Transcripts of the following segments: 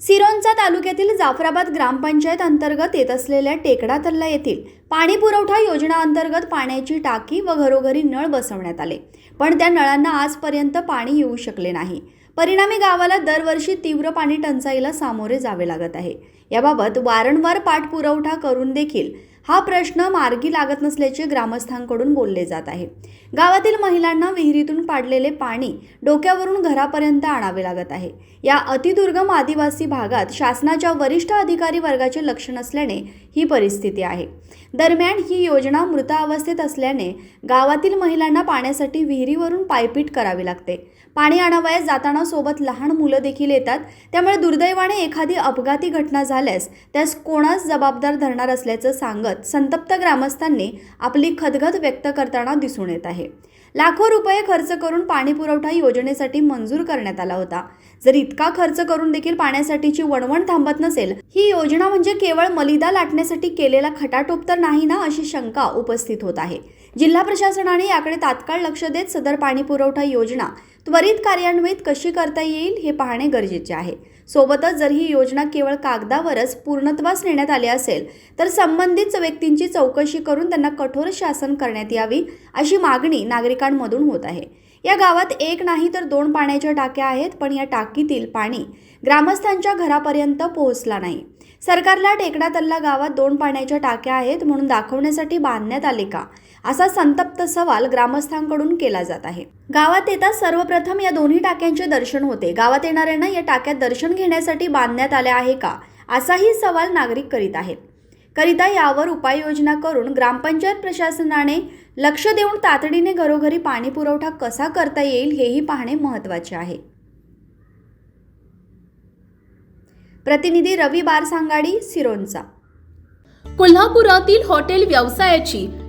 सिरोंचा तालुक्यातील जाफराबाद ग्रामपंचायत अंतर्गत येत असलेल्या टेकडा तल्ला येथील पाणी पुरवठा योजना अंतर्गत पाण्याची टाकी व घरोघरी नळ बसवण्यात आले. पण त्या नळांना आजपर्यंत पाणी येऊ शकले नाही. परिणामी गावाला दरवर्षी तीव्र पाणी टंचाईला सामोरे जावे लागत आहे. याबाबत वारंवार पाठपुरवठा करून देखील हा प्रश्न मार्गी लागत नसल्याचे ग्रामस्थांकडून बोलले जात आहे. गावातील महिलांना विहिरीतून पाडलेले पाणी डोक्यावरून घरापर्यंत आणावे लागत आहे. या अतिदुर्गम आदिवासी भागात शासनाच्या वरिष्ठ अधिकारी वर्गाचे लक्ष नसल्याने ही परिस्थिती आहे. दरम्यान ही योजना मृतावस्थेत असल्याने गावातील महिलांना पाण्यासाठी विहिरीवरून पायपीट करावी लागते. पाणी आणावयास जाताना सोबत लहान मुलं देखील येतात. त्यामुळे दुर्दैवाने एखादी अपघाती घटना झाल्यास त्यास कोणास जबाबदार धरणार असल्याचं सांगत संतप्त ग्रामस्थांनी आपली खदखद व्यक्त करताना दिसून येत आहे. लाखो रुपये खर्च करून पाणी पुरवठा योजनेसाठी मंजूर करण्यात आला होता. जर इतका खर्च करून देखील पाण्यासाठीची वणवण थांबत नसेल ही योजना म्हणजे केवळ मलिदा लाटण्यासाठी केलेला खटाटोप तर नाही ना अशी शंका उपस्थित होत आहे. जिल्हा प्रशासनाने याकडे तात्काळ लक्ष देत सदर पाणी पुरवठा योजना त्वरित कार्यान्वित कशी करता येईल हे पाहणे गरजेचे आहे. सोबतच जर ही योजना केवळ कागदावरच पूर्णत्वास नेण्यात आली असेल तर संबंधित व्यक्तींची चौकशी करून त्यांना कठोर शासन करण्यात यावी अशी मागणी नागरिकांमधून होत आहे. या गावात एक नाही तर दोन पाण्याच्या टाक्या आहेत पण या टाकीतील पाणी ग्रामस्थांच्या घरापर्यंत पोहोचला नाही. सरकारला टेकडा तल्ला गावात दोन पाण्याच्या टाक्या आहेत म्हणून दाखवण्यासाठी बांधण्यात आले का? असा संतप्त सवाल ग्रामस्थांकडून केला जात आहे. गावात येताच सर्वप्रथम या दोन्ही टाक्यांचे दर्शन होते. गावात येणाऱ्यांना या टाक्यात दर्शन घेण्यासाठी बांधण्यात आल्या आहे का? असाही सवाल नागरिक करीत आहेत. करिता यावर उपाययोजना करून ग्रामपंचायत प्रशासनाने लक्ष देऊन तातडीने घरोघरी पाणी पुरवठा कसा करता येईल हेही पाहणे महत्त्वाचे आहे. प्रतिनिधी रवी बारसांगाडी सिरोंचा. कोल्हापुरातील हॉटेल व्यवसायाची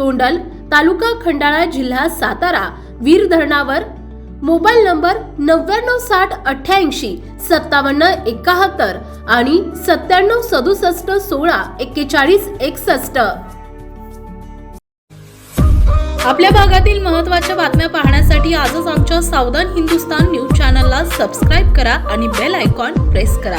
तोंडल तालुका खंडाळा जिल्हा सातारा वीर धरणावर. मोबाईल नंबर नव्याण्णव साठ अठ्ठ्याऐंशी सत्तावन्न एकाहत्तर आणि सत्त्याण्णव सदुसष्ट सोळा एक्केचाळीस एकसष्ट. आपल्या भागातील महत्त्वाच्या बातम्या पाहण्यासाठी आजच आमच्या सावधान हिंदुस्तान न्यूज चॅनलला सबस्क्राईब करा आणि बेल आयकॉन प्रेस करा.